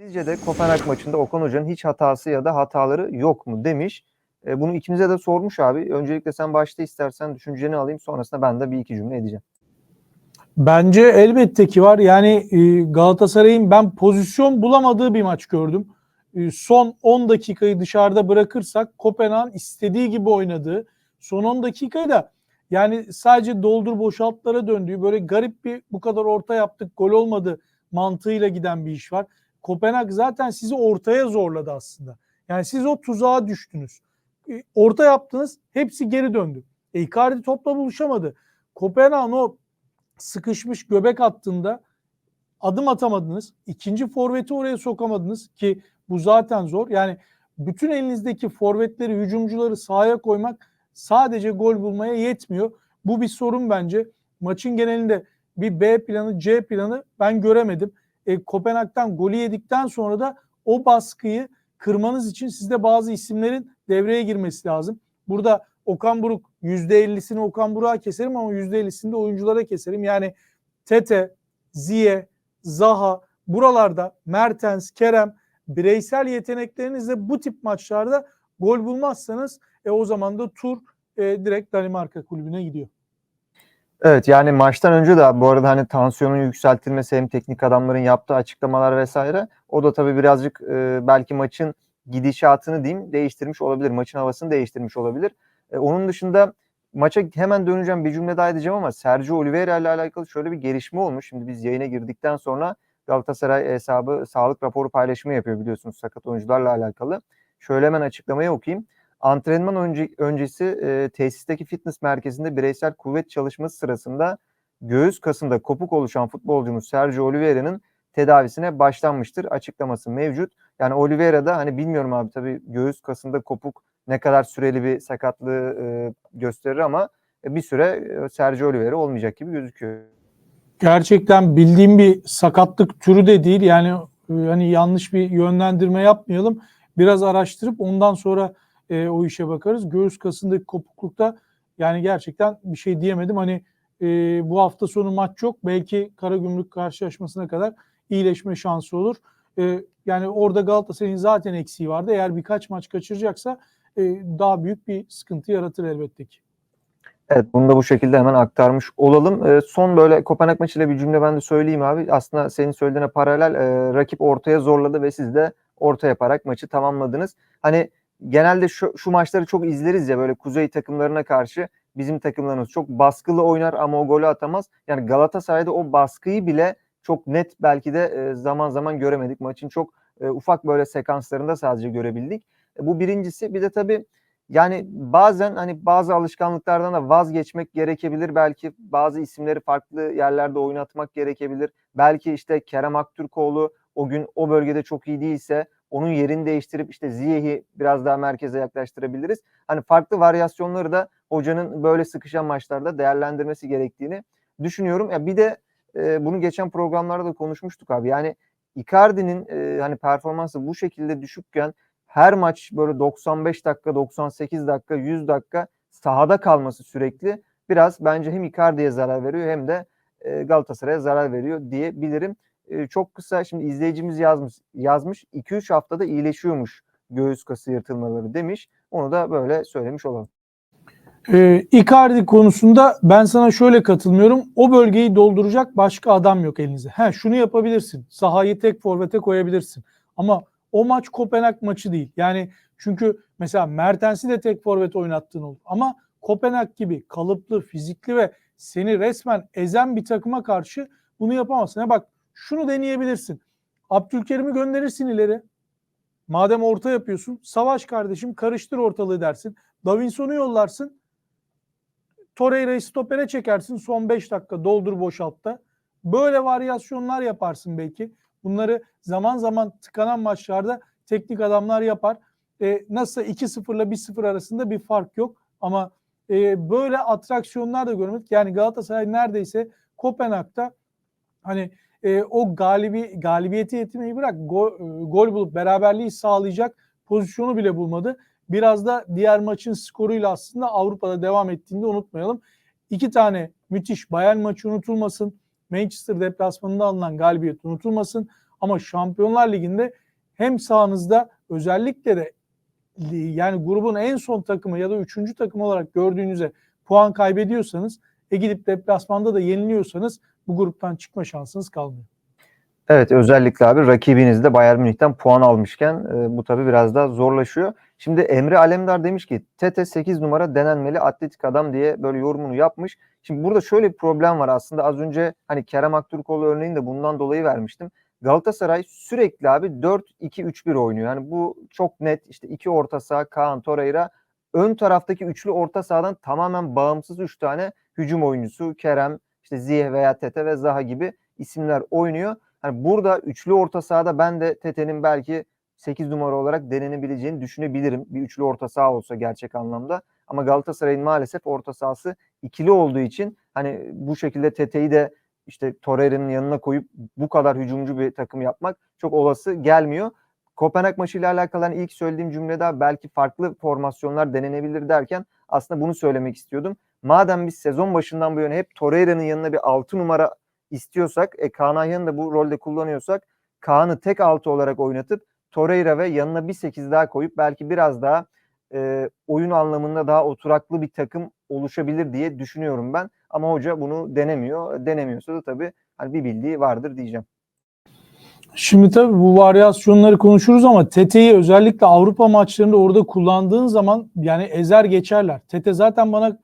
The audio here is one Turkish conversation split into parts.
Sizce de Kopenhag maçında Okan Hoca'nın hiç hatası ya da hataları yok mu demiş. E, bunu ikimize de sormuş abi. Öncelikle sen başta istersen düşünceni alayım. Sonrasında ben de bir iki cümle edeceğim. Bence elbette ki var. Yani e, Galatasaray'ın ben pozisyon bulamadığı bir maç gördüm. E, Son 10 dakikayı dışarıda bırakırsak Kopenhag'ın istediği gibi oynadığı, son 10 dakikayı da yani sadece doldur boşaltlara döndüğü böyle garip bir bu kadar orta yaptık gol olmadı mantığıyla giden bir iş var. Kopenhag zaten sizi ortaya zorladı aslında. Yani siz o tuzağa düştünüz. E, Orta yaptınız hepsi geri döndü. E, Icardi topla buluşamadı. Kopenhag'ın o sıkışmış göbek attığında adım atamadınız. İkinci forveti oraya sokamadınız ki bu zaten zor. Yani bütün elinizdeki forvetleri, hücumcuları sahaya koymak sadece gol bulmaya yetmiyor. Bu bir sorun bence. Maçın genelinde bir B planı, C planı ben göremedim. E, Kopenhag'dan golü yedikten sonra da o baskıyı kırmanız için sizde bazı isimlerin devreye girmesi lazım. Burada Okan Buruk %50'sini Okan Buruk'a keserim ama %50'sini de oyunculara keserim. Yani Tete, Ziye, Zaha buralarda Mertens, Kerem bireysel yeteneklerinizle bu tip maçlarda gol bulmazsanız e, o zaman da tur e, direkt Danimarka kulübüne gidiyor. Evet yani maçtan önce de bu arada hani tansiyonun yükseltilmesi hem teknik adamların yaptığı açıklamalar vesaire o da tabii birazcık e, belki maçın gidişatını diyeyim değiştirmiş olabilir. Maçın havasını değiştirmiş olabilir. E, onun dışında maça hemen döneceğim bir cümle daha edeceğim ama Sergio Oliveira ile alakalı şöyle bir gelişme olmuş. Şimdi biz yayına girdikten sonra Galatasaray hesabı sağlık raporu paylaşımı yapıyor biliyorsunuz sakat oyuncularla alakalı. Şöyle hemen açıklamayı okuyayım. Antrenman önce, öncesi e, tesisteki fitness merkezinde bireysel kuvvet çalışması sırasında göğüs kasında kopuk oluşan futbolcumuz Sergio Oliveira'nın tedavisine başlanmıştır açıklaması mevcut. Yani Oliveira'da hani bilmiyorum abi tabii göğüs kasında kopuk ne kadar süreli bir sakatlığı e, gösterir ama bir süre e, Sergio Oliveira olmayacak gibi gözüküyor. Gerçekten bildiğim bir sakatlık türü de değil. Yani e, hani yanlış bir yönlendirme yapmayalım. Biraz araştırıp ondan sonra e, o işe bakarız. Göğüs kasındaki kopuklukta yani gerçekten bir şey diyemedim. Hani e, bu hafta sonu maç yok. Belki Karagümrük karşılaşmasına kadar iyileşme şansı olur. E, yani orada Galatasaray'ın zaten eksiği vardı. Eğer birkaç maç kaçıracaksa e, daha büyük bir sıkıntı yaratır elbette ki. Evet bunu da bu şekilde hemen aktarmış olalım. E, son böyle Kopenhag maçıyla bir cümle ben de söyleyeyim abi. Aslında senin söylediğine paralel e, rakip ortaya zorladı ve siz de orta yaparak maçı tamamladınız. Hani genelde şu, şu maçları çok izleriz ya böyle kuzey takımlarına karşı bizim takımlarımız çok baskılı oynar ama o golü atamaz. Yani Galatasaray'da o baskıyı bile çok net belki de e, zaman zaman göremedik. Maçın çok e, ufak böyle sekanslarında sadece görebildik. E, bu birincisi. Bir de tabii yani bazen hani bazı alışkanlıklardan da vazgeçmek gerekebilir. Belki bazı isimleri farklı yerlerde oynatmak gerekebilir. Belki işte Kerem Aktürkoğlu o gün o bölgede çok iyi değilse onun yerini değiştirip işte Ziyeh'i biraz daha merkeze yaklaştırabiliriz. Hani farklı varyasyonları da hocanın böyle sıkışan maçlarda değerlendirmesi gerektiğini düşünüyorum. Ya bir de e, bunu geçen programlarda da konuşmuştuk abi. Yani Icardi'nin e, hani performansı bu şekilde düşükken her maç böyle 95 dakika, 98 dakika, 100 dakika sahada kalması sürekli biraz bence hem Icardi'ye zarar veriyor hem de e, Galatasaray'a zarar veriyor diyebilirim. E, çok kısa şimdi izleyicimiz yazmış yazmış 2-3 haftada iyileşiyormuş göğüs kası yırtılmaları demiş. Onu da böyle söylemiş olalım. Ee, Icardi konusunda ben sana şöyle katılmıyorum. O bölgeyi dolduracak başka adam yok elinizde. He, şunu yapabilirsin. Sahayı tek forvete koyabilirsin. Ama o maç Kopenhag maçı değil. Yani çünkü mesela Mertens'i de tek forvet oynattığın olur. Ama Kopenhag gibi kalıplı, fizikli ve seni resmen ezen bir takıma karşı bunu yapamazsın. Ya bak şunu deneyebilirsin. Abdülkerim'i gönderirsin ileri. Madem orta yapıyorsun, savaş kardeşim karıştır ortalığı dersin. Davinson'u yollarsın. Torreira'yı stopere çekersin. Son 5 dakika doldur boşaltta. Böyle varyasyonlar yaparsın belki. Bunları zaman zaman tıkanan maçlarda teknik adamlar yapar. E, nasıl 2-0 ile 1-0 arasında bir fark yok. Ama e, böyle atraksiyonlar da görmedik. Yani Galatasaray neredeyse Kopenhag'da hani e, o galibi galibiyeti yetinmeyi bırak gol, e, gol bulup beraberliği sağlayacak pozisyonu bile bulmadı. Biraz da diğer maçın skoruyla aslında Avrupa'da devam ettiğini de unutmayalım. İki tane müthiş Bayern maçı unutulmasın. Manchester deplasmanında alınan galibiyet unutulmasın. Ama Şampiyonlar Ligi'nde hem sahanızda özellikle de yani grubun en son takımı ya da üçüncü takım olarak gördüğünüzde puan kaybediyorsanız e gidip deplasmanda da yeniliyorsanız bu gruptan çıkma şansınız kalmıyor. Evet özellikle abi rakibiniz de Bayern Münih'ten puan almışken e, bu tabii biraz daha zorlaşıyor. Şimdi Emre Alemdar demiş ki Tete 8 numara denenmeli atletik adam diye böyle yorumunu yapmış. Şimdi burada şöyle bir problem var aslında az önce hani Kerem Aktürkoğlu örneğini de bundan dolayı vermiştim. Galatasaray sürekli abi 4-2-3-1 oynuyor. Yani bu çok net işte iki orta saha Kaan Torreira ön taraftaki üçlü orta sahadan tamamen bağımsız 3 tane hücum oyuncusu Kerem, işte Ziyeh veya Tete ve Zaha gibi isimler oynuyor. Hani burada üçlü orta sahada ben de Tete'nin belki 8 numara olarak denenebileceğini düşünebilirim. Bir üçlü orta saha olsa gerçek anlamda. Ama Galatasaray'ın maalesef orta sahası ikili olduğu için hani bu şekilde Tete'yi de işte Torreira'nın yanına koyup bu kadar hücumcu bir takım yapmak çok olası gelmiyor. Kopenhag maçıyla alakalı hani ilk söylediğim cümlede belki farklı formasyonlar denenebilir derken aslında bunu söylemek istiyordum. Madem biz sezon başından bu yana hep Torreira'nın yanına bir 6 numara istiyorsak, e, Kaan Ayhan'ı da bu rolde kullanıyorsak Kaan'ı tek 6 olarak oynatıp Torreira ve yanına bir 8 daha koyup belki biraz daha e, oyun anlamında daha oturaklı bir takım oluşabilir diye düşünüyorum ben. Ama hoca bunu denemiyor. Denemiyorsa da tabii hani bir bildiği vardır diyeceğim. Şimdi tabii bu varyasyonları konuşuruz ama Tete'yi özellikle Avrupa maçlarında orada kullandığın zaman yani ezer geçerler. Tete zaten bana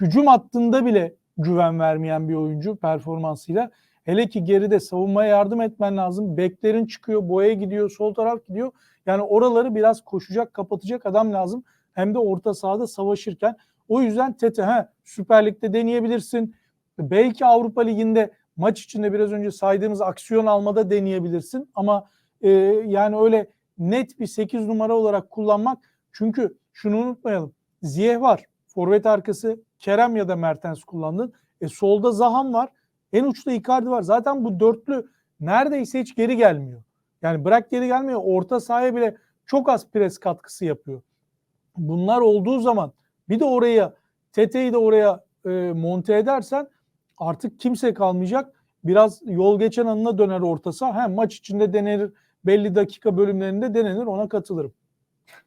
hücum hattında bile güven vermeyen bir oyuncu performansıyla. Hele ki geride savunmaya yardım etmen lazım. Beklerin çıkıyor, boya gidiyor, sol taraf gidiyor. Yani oraları biraz koşacak, kapatacak adam lazım. Hem de orta sahada savaşırken. O yüzden Tete he, Süper Lig'de deneyebilirsin. Belki Avrupa Ligi'nde maç içinde biraz önce saydığımız aksiyon almada deneyebilirsin. Ama e, yani öyle net bir 8 numara olarak kullanmak. Çünkü şunu unutmayalım. Ziyeh var. Forvet arkası Kerem ya da Mertens kullandın. E, solda Zahan var. En uçta Icardi var. Zaten bu dörtlü neredeyse hiç geri gelmiyor. Yani bırak geri gelmiyor. Orta sahaya bile çok az pres katkısı yapıyor. Bunlar olduğu zaman bir de oraya Tete'yi de oraya e, monte edersen artık kimse kalmayacak. Biraz yol geçen anına döner orta saha. Hem maç içinde denenir. Belli dakika bölümlerinde denenir. Ona katılırım.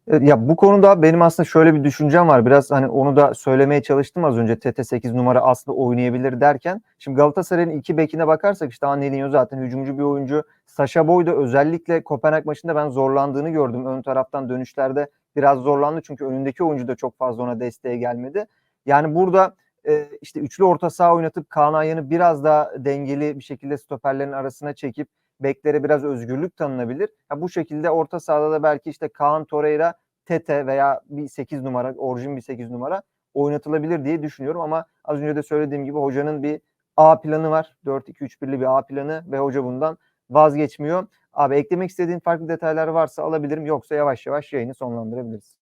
Evet, Ya bu konuda benim aslında şöyle bir düşüncem var. Biraz hani onu da söylemeye çalıştım az önce. TT 8 numara aslında oynayabilir derken. Şimdi Galatasaray'ın iki bekine bakarsak işte Angelinho zaten hücumcu bir oyuncu. Sasha Boy da özellikle Kopenhag maçında ben zorlandığını gördüm. Ön taraftan dönüşlerde biraz zorlandı. Çünkü önündeki oyuncu da çok fazla ona desteğe gelmedi. Yani burada e, işte üçlü orta saha oynatıp Kaan Ayhan'ı biraz daha dengeli bir şekilde stoperlerin arasına çekip beklere biraz özgürlük tanınabilir. Ya bu şekilde orta sahada da belki işte Kaan Torreira, Tete veya bir 8 numara, orijin bir 8 numara oynatılabilir diye düşünüyorum ama az önce de söylediğim gibi hocanın bir A planı var. 4-2-3-1'li bir A planı ve hoca bundan vazgeçmiyor. Abi eklemek istediğin farklı detaylar varsa alabilirim. Yoksa yavaş yavaş yayını sonlandırabiliriz.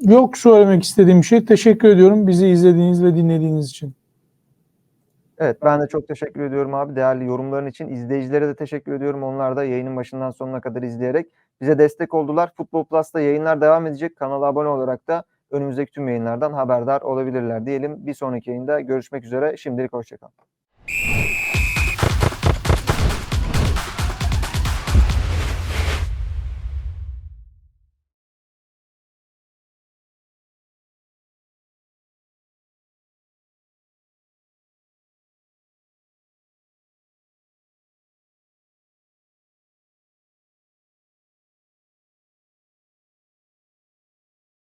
Yok söylemek istediğim şey. Teşekkür ediyorum bizi izlediğiniz ve dinlediğiniz için. Evet ben de çok teşekkür ediyorum abi değerli yorumların için. İzleyicilere de teşekkür ediyorum. Onlar da yayının başından sonuna kadar izleyerek bize destek oldular. Futbol Plus'ta yayınlar devam edecek. Kanala abone olarak da önümüzdeki tüm yayınlardan haberdar olabilirler diyelim. Bir sonraki yayında görüşmek üzere. Şimdilik hoşçakalın.